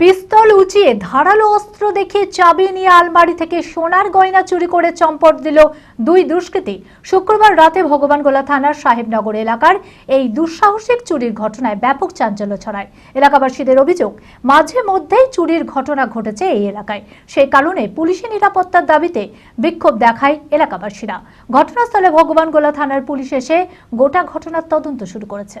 পিস্তল উঁচিয়ে ধারালো অস্ত্র দেখে চাবি নিয়ে আলমারি থেকে সোনার গয়না চুরি করে চম্পট দিল দুই দুষ্কৃতী। শুক্রবার রাতে ভগবানগোলা থানার সাহেবনগর এলাকার এই দুঃসাহসিক চুরির ঘটনায় ব্যাপক চাঞ্চল্য ছড়ায়। এলাকাবাসীদের অভিযোগ, মাঝে মধ্যেই চুরির ঘটনা ঘটেছে এই এলাকায়। সেই কারণে পুলিশি নিরাপত্তার দাবিতে বিক্ষোভ দেখায় এলাকাবাসীরা। ঘটনাস্থলে ভগবানগোলা থানার পুলিশ এসে গোটা ঘটনার তদন্ত শুরু করেছে।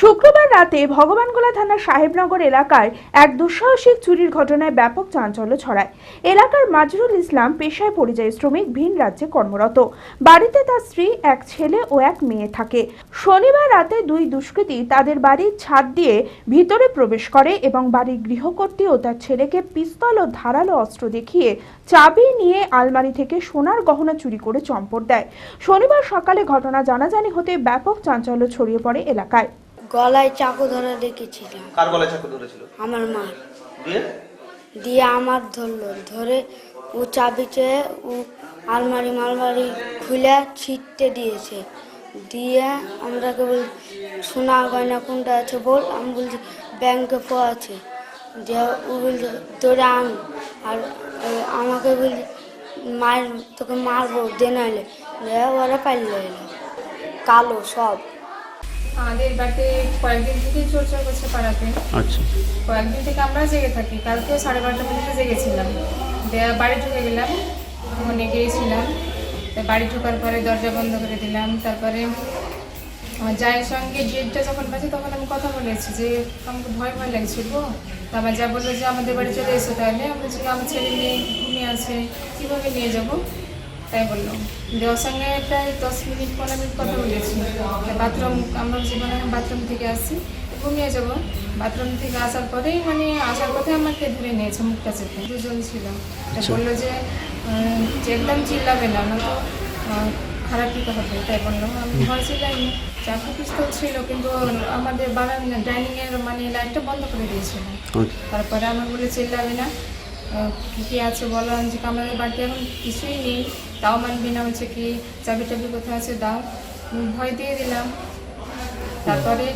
শুক্রবার রাতে ভগবানগোলা থানার সাহেবনগর এলাকায় এক দুঃসাহসিক চুরির ঘটনায় ব্যাপক চাঞ্চল্য ছড়ায়। এলাকার মাজরুল ইসলাম পেশায় পরিযায়ী শ্রমিক ভিন রাজ্যে কর্মরত। বাড়িতে তার স্ত্রী, এক ছেলে ও এক মেয়ে থাকে। শনিবার রাতে দুই দুষ্কৃতী তাদের বাড়ির ছাদ দিয়ে ভিতরে প্রবেশ করে এবং বাড়ির গৃহকর্ত্রী ও তার ছেলেকে পিস্তল ও ধারালো অস্ত্র দেখিয়ে চাবি নিয়ে আলমারি থেকে সোনার গহনা চুরি করে চম্পট দেয়। শনিবার সকালে ঘটনা জানাজানি হতে ব্যাপক চাঞ্চল্য ছড়িয়ে পড়ে এলাকায়। গলায় চাকু ধরে রেখেছিলাম কার গলায় চাকু ধরেছিল? আমার মা। দিয়ে? দিয়ে আমার ধরলো। ধরে ও চাবি চেয়ে ও আলমারি মালমারি খুলে ছিটতে দিয়েছে। দিয়ে আমরাকে বল সোনা গয়না কোনটা আছে বল? আমি বলছি ব্যাংকে পো আছে। দিয়ে ও বলছে তোরে আন। আর আমাকে বলছি মার তোকে মারবো দে নাইলে। দিয়ে ওরা পাইলে এলো। কালো সব। আমাদের বাড়িতে কয়েকদিন থেকেই চর্চা করছে পাড়াতে। আচ্ছা। কয়েকদিন থেকে আমরা জেগে থাকি। কালকেও সাড়ে বারোটা পর্যন্ত জেগেছিলাম। বাড়ি ঢুকে গেলাম ওখানে গিয়েছিলাম। বাড়ি ঢোকার পরে দরজা বন্ধ করে দিলাম। তারপরে আমার জায়ের সঙ্গে গেটটা যখন বাজে তখন আমি কথা বলেছি যে আমাকে ভয় ভয় লাগছিল তো আমার যা বলল যে আমাদের বাড়ি চলে এসো তাহলে। আমি বলছি আমার ছেলে মেয়ে ঘুমিয়ে আছে। কীভাবে নিয়ে যাব? তাই বলল। দেওয়ার সঙ্গে প্রায় দশ মিনিট পনেরো মিনিট কথা বলেছি। বাথরুম আমরা জীবনে বাথরুম থেকে আসি ঘুমিয়ে যাব। বাথরুম থেকে আসার পরেই মানে আসার পথে আমাকে ধরে নিয়েছে মুখটা চেপে। দুজন ছিল। তা বলল যে একদম চিল্লাবে না না তো খারাপ দিতে হবে তাই বলল আমি ভয় চিল্লাইনি চাকু পিস্তল ছিল কিন্তু আমাদের বারান্দা ডাইনিংয়ের মানে লাইটটা বন্ধ করে দিয়েছিল। আচ্ছা। তারপরে আমার বলে চিল্লাবে না। কি কি আছে বলো যে আমাদের বাড়িতে এখন কিছুই নেই। তাও মানবি না হচ্ছে কি চাবি টাবি কোথায় আছে দাও। ভয় দিয়ে দিলাম। তারপরে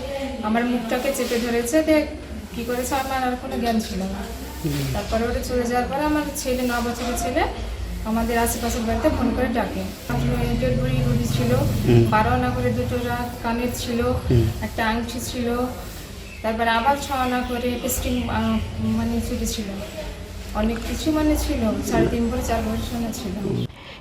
আমার মুখটাকে চেপে ধরেছে দেখ কি করেছে আমার আর কোনো জ্ঞান ছিল না। তারপরে ওটা চলে যাওয়ার পরে আমার ছেলে ন বছরের ছেলে আমাদের আশেপাশের বাড়িতে ফোন করে ডাকে। বড়ি রুটি ছিল বারো আনা করে দুটো রাত কানের ছিল একটা আংটি ছিল তারপরে আবার ছ আনা করে পেস্টিং মানে চুরি ছিল। অনেক কিছু মানে ছিল সাড়ে তিন করে চার বছর সোনা ছিল।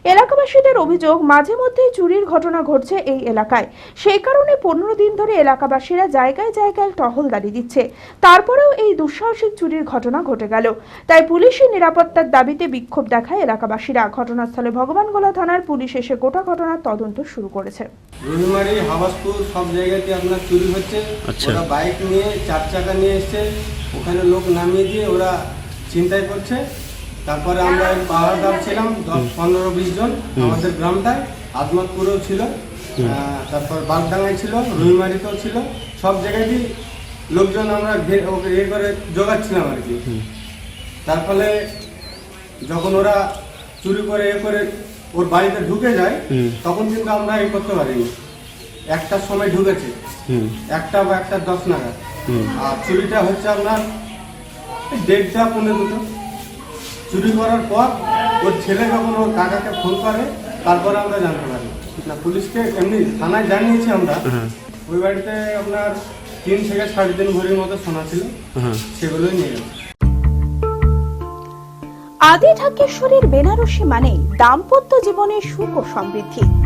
এলাকাবাসীদের অভিযোগ মাঝে মধ্যেই চুরির ঘটনা ঘটছে এই এলাকায়। সেই কারণে পনেরো দিন ধরে এলাকাবাসীরা জায়গায় জায়গায় টহলদারি দিচ্ছে। তারপরেও এই দুঃসাহসিক চুরির ঘটনা ঘটে গেল। তাই পুলিশি নিরাপত্তার দাবিতে বিক্ষোভ দেখায় এলাকাবাসীরা। ঘটনাস্থলে ভগবানগোলা থানার পুলিশ এসে গোটা ঘটনার তদন্ত শুরু করেছে। রুহিমারি হাবাসপুর সব জায়গাতে আপনার চুরি হচ্ছে। আচ্ছা। ওরা বাইক নিয়ে চার চাকা নিয়ে এসছে। ওখানে লোক নামিয়ে দিয়ে ওরা চিন্তায় করছে তারপরে আমরা পাহাড়দার ছিলাম দশ পনেরো বিশ জন আমাদের গ্রামটায়। আজমতপুরেও ছিল তারপর বাগডাঙ্গায় ছিল রুইমারিতেও ছিল। সব জায়গাতেই লোকজন আমরা ওকে ইয়ে করে জোগাচ্ছিলাম আর কি। তার ফলে যখন ওরা চুরি করে এ করে ওর বাড়িতে ঢুকে যায় তখন কিন্তু আমরা এ করতে পারিনি। একটার সময় ঢুকেছে। একটা বা একটা দশ নাগাদ। আর চুরিটা হচ্ছে আপনার দেড়টা পনেরো দুটো। চুরি করার পর ওর ছেলে যখন ওর কাকাকে ফোন করে তারপরে আমরা জানতে পারি। না পুলিশকে এমনি থানায় জানিয়েছি আমরা। ওই বাড়িতে আপনার তিন থেকে সাড়ে তিন ভরির মতো সোনা ছিল। সেগুলোই নিয়ে গেছে। আদি ঢাকেশ্বরীর বেনারসি মানে দাম্পত্য জীবনের সুখ ও সমৃদ্ধি।